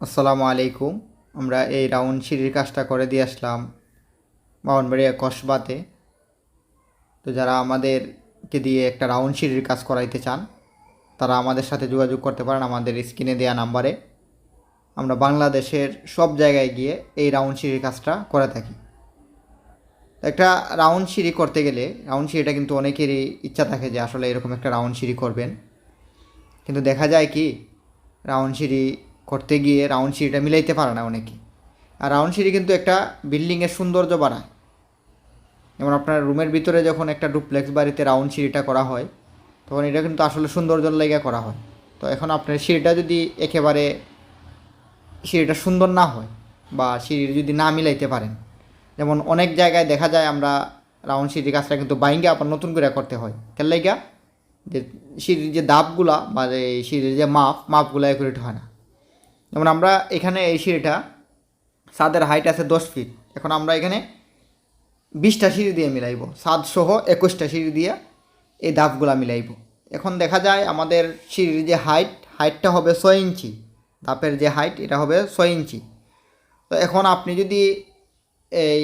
আসসালামু আলাইকুম। আমরা এই রাউন্ড সিঁড়ির কাজটা করে দিয়ে আসলাম বাউনবাড়িয়া কসবাতে। তো যারা আমাদেরকে দিয়ে একটা রাউন্ড সিঁড়ির কাজ করাইতে চান, তারা আমাদের সাথে যোগাযোগ করতে পারেন আমাদের স্ক্রিনে দেওয়া নাম্বারে। আমরা বাংলাদেশের সব জায়গায় গিয়ে এই রাউন্ড সিঁড়ির কাজটা করে থাকি। একটা রাউন্ড সিঁড়ি করতে গেলে, রাউন্ড সিঁড়িটা কিন্তু অনেকেরই ইচ্ছা থাকে যে আসলে এরকম একটা রাউন্ড সিঁড়ি করবেন। কিন্তু দেখা যায় কি, রাউন্ড সিঁড়ি করতে গিয়ে রাউন্ড সিঁড়িটা মিলাইতে পারে না অনেকে। আর রাউন্ড সিঁড়ি কিন্তু একটা বিল্ডিংয়ের সৌন্দর্য বাড়ায়। যেমন আপনার রুমের ভিতরে যখন একটা ডুপ্লেক্স বাড়িতে রাউন্ড সিঁড়িটা করা হয়, তখন এটা কিন্তু আসলে সৌন্দর্যের লেগে করা হয়। তো এখন আপনার সিঁড়িটা যদি একেবারে সিঁড়িটা সুন্দর না হয় বা সিঁড়ি যদি না মিলাইতে পারেন, যেমন অনেক জায়গায় দেখা যায় আমরা রাউন্ড সিঁড়ির কাজটা কিন্তু বাইঙ্গে আবার নতুন করে করতে হয়। কেন লাইগা যে সিঁড়ির যে দাপগুলা বা এই সিঁড়ির যে মাপ, মাপগুলো অ্যাকুরেট হয় না। যেমন আমরা এখানে এই সিঁড়িটা ছাদের হাইট আছে দশ ফিট এখন আমরা এখানে বিশটা সিঁড়ি দিয়ে মিলাইব। ছাদ সহ একুশটা সিঁড়ি দিয়ে এই ধাপগুলা মিলাইব। এখন দেখা যায় আমাদের সিঁড়ির যে হাইট হাইটটা হবে ছয় ইঞ্চি। ধাপের যে হাইট এটা হবে ছয় ইঞ্চি। তো এখন আপনি যদি এই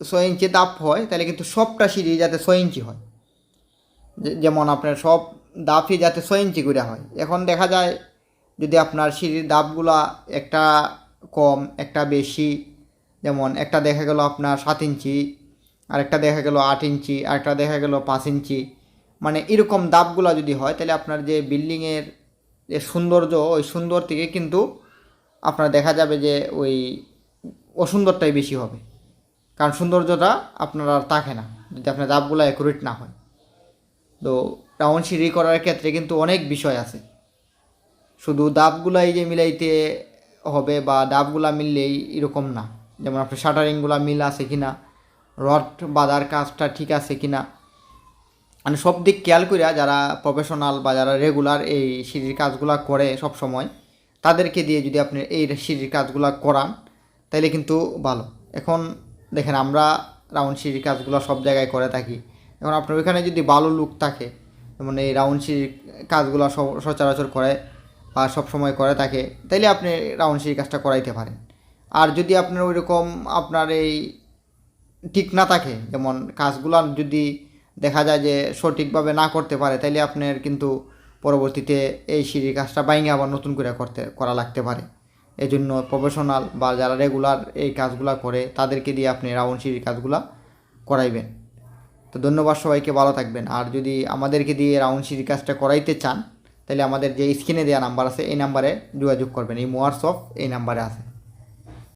ছয় ইঞ্চি দাপ হয়, তাহলে কিন্তু সবটা সিঁড়ি যাতে ছয় ইঞ্চি হয়। যেমন আপনার সব দাপই যাতে ছয় ইঞ্চি করে হয়। এখন দেখা যায় যদি আপনার সিঁড়ির দাপগুলা একটা কম, একটা বেশি, যেমন একটা দেখা গেল আপনার সাত ইঞ্চি, আরেকটা দেখা গেল আট ইঞ্চি, আরেকটা দেখা গেল পাঁচ ইঞ্চি মানে এরকম দাপগুলা যদি হয়, তাহলে আপনার যে বিল্ডিংয়ের যে সৌন্দর্য, ওই সুন্দর থেকে কিন্তু আপনার দেখা যাবে যে ওই অসুন্দরটাই বেশি হবে। কারণ সৌন্দর্যটা আপনার আর থাকে না, যদি আপনার দাপগুলো অ্যাকুরেট না হয়। তো রাউন্ড সিঁড়ি করার ক্ষেত্রে কিন্তু অনেক বিষয় আছে। শুধু দাবগুলাই যে মিলাইতে হবে বা ডাবগুলা মিললেই এরকম না। যেমন আপনার শাটারিংগুলা মিল আছে কি না রড বাঁধার কাজটা ঠিক আছে কি না মানে সব দিক খেয়াল করিয়া যারা প্রফেশনাল বা যারা রেগুলার এই সিঁড়ির কাজগুলা করে সব সময় তাদেরকে দিয়ে যদি আপনি এই সিঁড়ির কাজগুলা করান, তাইলে কিন্তু ভালো। এখন দেখেন আমরা রাউন্ড সিঁড়ির কাজগুলো সব জায়গায় করে থাকি। এখন আপনার ওইখানে যদি ভালো লুক থাকে, যেমন এই রাউন্ড সিঁড়ির কাজগুলো সচরাচর করে সব সময় করে থাকে, তাইলে আপনি রাউন্ড সিঁড়ির কাজটা করাইতে পারেন। আর যদি আপনার ওই রকম আপনার এই ঠিক না থাকে, যেমন কাজগুলো যদি দেখা যায় যে সঠিকভাবে না করতে পারে, তাইলে আপনার কিন্তু পরবর্তীতে এই সিঁড়ির কাজটা বাইঙে আবার নতুন করে করতে, করা লাগতে পারে। এই জন্য প্রফেশনাল বা যারা রেগুলার এই কাজগুলা করে, তাদেরকে দিয়ে আপনি রাউন্ড সিঁড়ির কাজগুলা করাইবেন। তো ধন্যবাদ সবাইকে, ভালো থাকবেন। আর যদি আমাদেরকে দিয়ে রাউন্ড সিঁড়ির কাজটা করাইতে চান তাহলে আমাদের যে স্ক্রিনে দেওয়া নাম্বার আছে, এই নাম্বারে যোগাযোগ করবেন। এই অফ এই নাম্বারে আছে।